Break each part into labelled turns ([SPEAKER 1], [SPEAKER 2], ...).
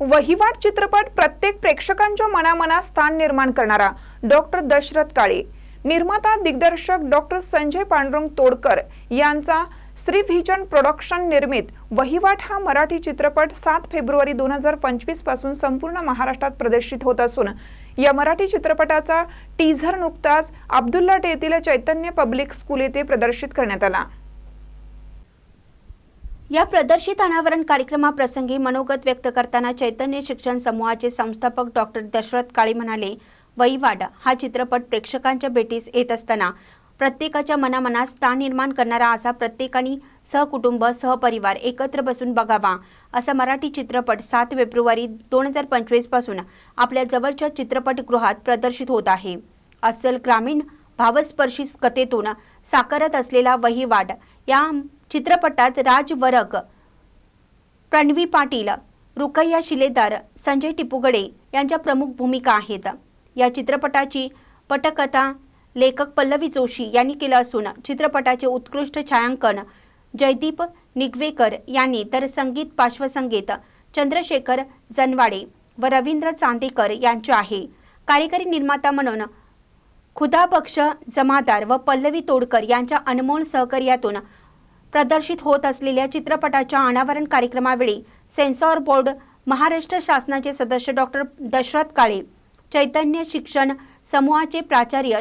[SPEAKER 1] वहिवाट चित्रपट प्रत्येक प्रेक्षकांच्या मनामनात स्थान निर्माण करणारा डॉक्टर दशरथ काळे. निर्माता दिग्दर्शक डॉक्टर संजय पांडुरंग तोडकर यांचा श्री व्हिजन प्रोडक्शन निर्मित वहिवाट हा मराठी चित्रपट सात फेब्रुवारी दोन हजार पंचवीसपासून संपूर्ण महाराष्ट्रात प्रदर्शित होत असून या मराठी चित्रपटाचा टीझर नुकताच अब्दुल्लाट येथील चैतन्य पब्लिक स्कूल येथे प्रदर्शित करण्यात आला.
[SPEAKER 2] या प्रदर्शित अनावरण कार्यक्रमाप्रसंगी मनोगत व्यक्त करताना चैतन्य शिक्षण समूहाचे संस्थापक डॉक्टर दशरथ काळे म्हणाले वहिवाड हा चित्रपट प्रेक्षकांच्या भेटीस येत असताना प्रत्येकाच्या मनामनात स्थान निर्माण करणारा असा प्रत्येकाने सहकुटुंब सहपरिवार एकत्र बसून बघावा असा मराठी चित्रपट सात फेब्रुवारी दोन हजार पंचवीसपासून आपल्या जवळच्या चित्रपटगृहात प्रदर्शित होत आहे. अस्सल ग्रामीण भावस्पर्शी कथेतून साकारत असलेला वहिवाड या चित्रपटात राज वरक प्रणवी पाटील रुकय्या शिलेदार संजय टिपुगडे यांच्या प्रमुख भूमिका आहेत. या चित्रपटाची पटकथा लेखक पल्लवी जोशी यांनी केलं असून चित्रपटाचे उत्कृष्ट छायांकन जयदीप निगवेकर यांनी तर संगीत पार्श्वसंगीत चंद्रशेखर जनवाडे व रवींद्र चांदेकर यांचे आहे. कार्यकारी निर्माता म्हणून खुदाबक्ष जमादार व पल्लवी तोडकर यांच्या अनमोल सहकार्यातून प्रदर्शित होत असलेल्या चित्रपटाच्या अनावरण कार्यक्रमावेळी सेन्सॉर बोर्ड महाराष्ट्र शासनाचे सदस्य डॉक्टर दशरथ काळे चैतन्य शिक्षण समूहाचे प्राचार्य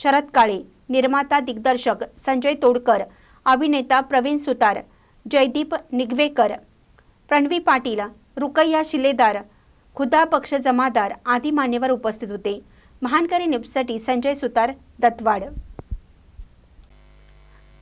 [SPEAKER 2] शरद काळे निर्माता दिग्दर्शक संजय तोडकर अभिनेता प्रवीण सुतार जयदीप निगवेकर प्रणवी पाटील रुकैया शिलेदार खुदा पक्ष जमादार आदी मान्यवर उपस्थित होते. महानकरी न्यूजसाठी संजय सुतार दत्तवाड.